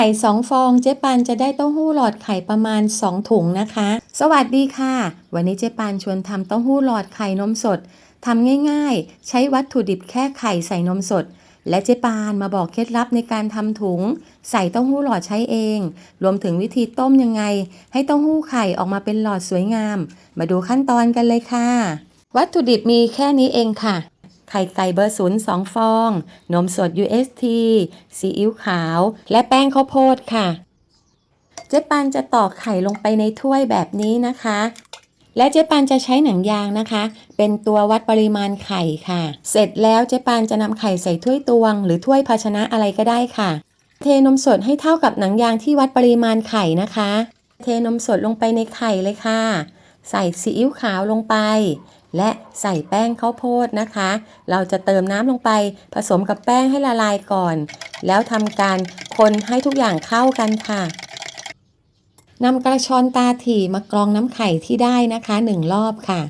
ไข่สองฟองเจ๊ปันจะได้เต้าหู้หลอดไข่ประมาณ 2 ถุงนะคะ สวัสดีค่ะ วันนี้เจ๊ปันชวนทำเต้าหู้หลอดไข่นมสดทำง่ายๆ ใช้วัตถุดิบแค่ไข่ใส่นมสด และเจ๊ปานมาบอกเคล็ดลับในการทำถุง ใส่เต้าหู้หลอดใช้เอง รวมถึงวิธีต้มยังไง ให้เต้าหู้ไข่ออกมาเป็นหลอดสวยงาม มาดูขั้นตอนกันเลยค่ะ วัตถุดิบมีแค่นี้เองค่ะ ไข่ไก่เบอร์ศูนย์สองฟอง นมสด UST ซีอิ๊วขาว และแป้งข้าวโพดค่ะ เจ๊ปันจะตอกไข่ลงไปในถ้วยแบบนี้นะคะ และเจ๊ปันจะใช้หนังยางนะคะ เป็นตัววัดปริมาณไข่ค่ะ เสร็จแล้วเจ๊ปันจะนำไข่ใส่ถ้วยตวง หรือถ้วยภาชนะอะไรก็ได้ค่ะ เทนมสดให้เท่ากับหนังยางที่วัดปริมาณไข่นะคะ เทนมสดลงไปในไข่เลยค่ะ ใส่ซีอิ๊วขาวลงไป และใส่แป้งข้าวโพดนะคะ เราจะเติมน้ำลงไปผสมกับแป้งให้ละลายก่อน แล้วทำการคนให้ทุกอย่างเข้ากันค่ะนำกระชอนตาถี่มากรองน้ำไข่ที่ได้นะคะหนึ่งรอบค่ะ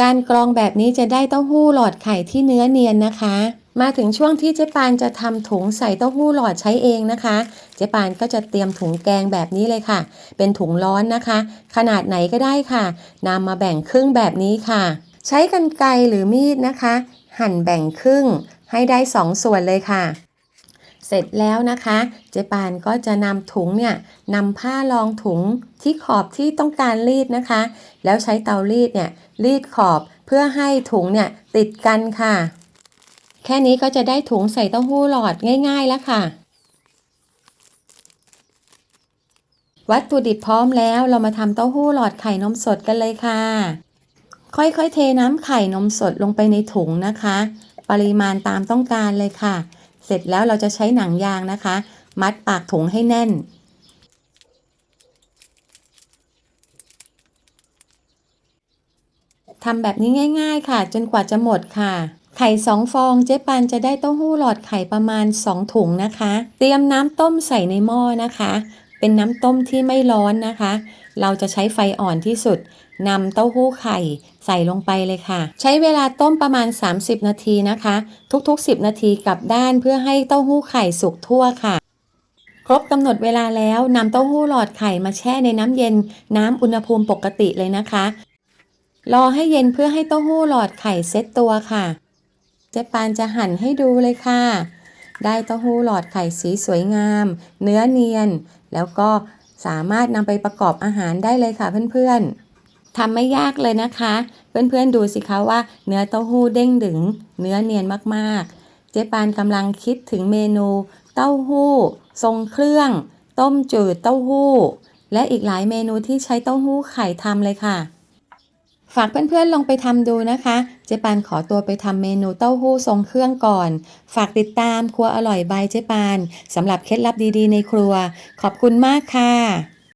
การกรองแบบนี้จะได้เต้าหู้หลอดไข่ที่เนื้อเนียนนะคะ มาถึงช่วงที่เจ๊ปานจะทำถุงใส่เต้าหู้หลอดใช้เองนะคะ เจ๊ปานก็จะเตรียมถุงแกงแบบนี้เลยค่ะ เป็นถุงร้อนนะคะ ขนาดไหนก็ได้ค่ะนำมาแบ่งครึ่งแบบนี้ค่ะ ใช้กรรไกรหรือมีดนะคะ หั่นแบ่งครึ่งให้ได้สองส่วนเลยค่ะ เสร็จแล้วนะคะ เจ๊ปานก็จะนำถุงเนี่ยนำผ้ารองถุงที่ขอบที่ต้องการรีดนะคะ แล้วใช้เตารีดเนี่ยรีดขอบเพื่อให้ถุงเนี่ยติดกันค่ะ แค่นี้ก็จะได้ถุงใส่เต้าหู้หลอดง่าย ๆ แล้วค่ะ วัตถุดิบพร้อมแล้วเรามาทำเต้าหู้หลอดไข่นมสดกันเลยค่ะ ค่อยๆเทน้ำไข่นมสดลงไปในถุงนะคะ ปริมาณตามต้องการเลยค่ะ เสร็จแล้วเราจะใช้หนังยางนะคะ มัดปากถุงให้แน่นทำแบบนี้ง่าย ๆ ค่ะ จนกว่าจะหมดค่ะ ไข่สองฟองเจ๊ปันจะได้เต้าหู้หลอดไข่ประมาณ 2 ถุงนะคะ เตรียมน้ำต้มใส่ในหม้อนะคะ เป็นน้ำต้มที่ไม่ร้อนนะคะ เราจะใช้ไฟอ่อนที่สุดนำเต้าหู้ไข่ใส่ลงไปเลยค่ะ ใช้เวลาต้มประมาณ 30 นาทีนะคะ ทุกๆ 10 นาทีกลับด้านเพื่อให้เต้าหู้ไข่สุกทั่วค่ะ ครบกำหนดเวลาแล้วนำเต้าหู้หลอดไข่มาแช่ในน้ำเย็นน้ำอุณหภูมิปกติเลยนะคะ รอให้เย็นเพื่อให้เต้าหู้หลอดไข่เซ็ตตัวค่ะ เจ๊ปานจะหั่นให้ดูเลยค่ะ ได้เต้าหู้หลอดไข่สีสวยงาม เนื้อเนียน แล้วก็สามารถนำไปประกอบอาหารได้เลยค่ะเพื่อนๆทำไม่ยากเลยนะคะ เพื่อนๆดูสิคะว่าเนื้อเต้าหู้เด้งดึง เนื้อเนียนมากๆ เจ๊ปานกำลังคิดถึงเมนูเต้าหู้ ทรงเครื่อง ต้มจืดเต้าหู้ และอีกหลายเมนูที่ใช้เต้าหู้ไข่ทำเลยค่ะ ฝากเพื่อนๆลองไปทำดูนะคะ จ๊ปานขอตัวไปทำเมนูเต้าหู้ทรงเครื่องก่อน ฝากติดตามครัวอร่อยบายเจ๊ปานสำหรับเคล็ดลับดีๆในครัว ขอบคุณมากค่ะ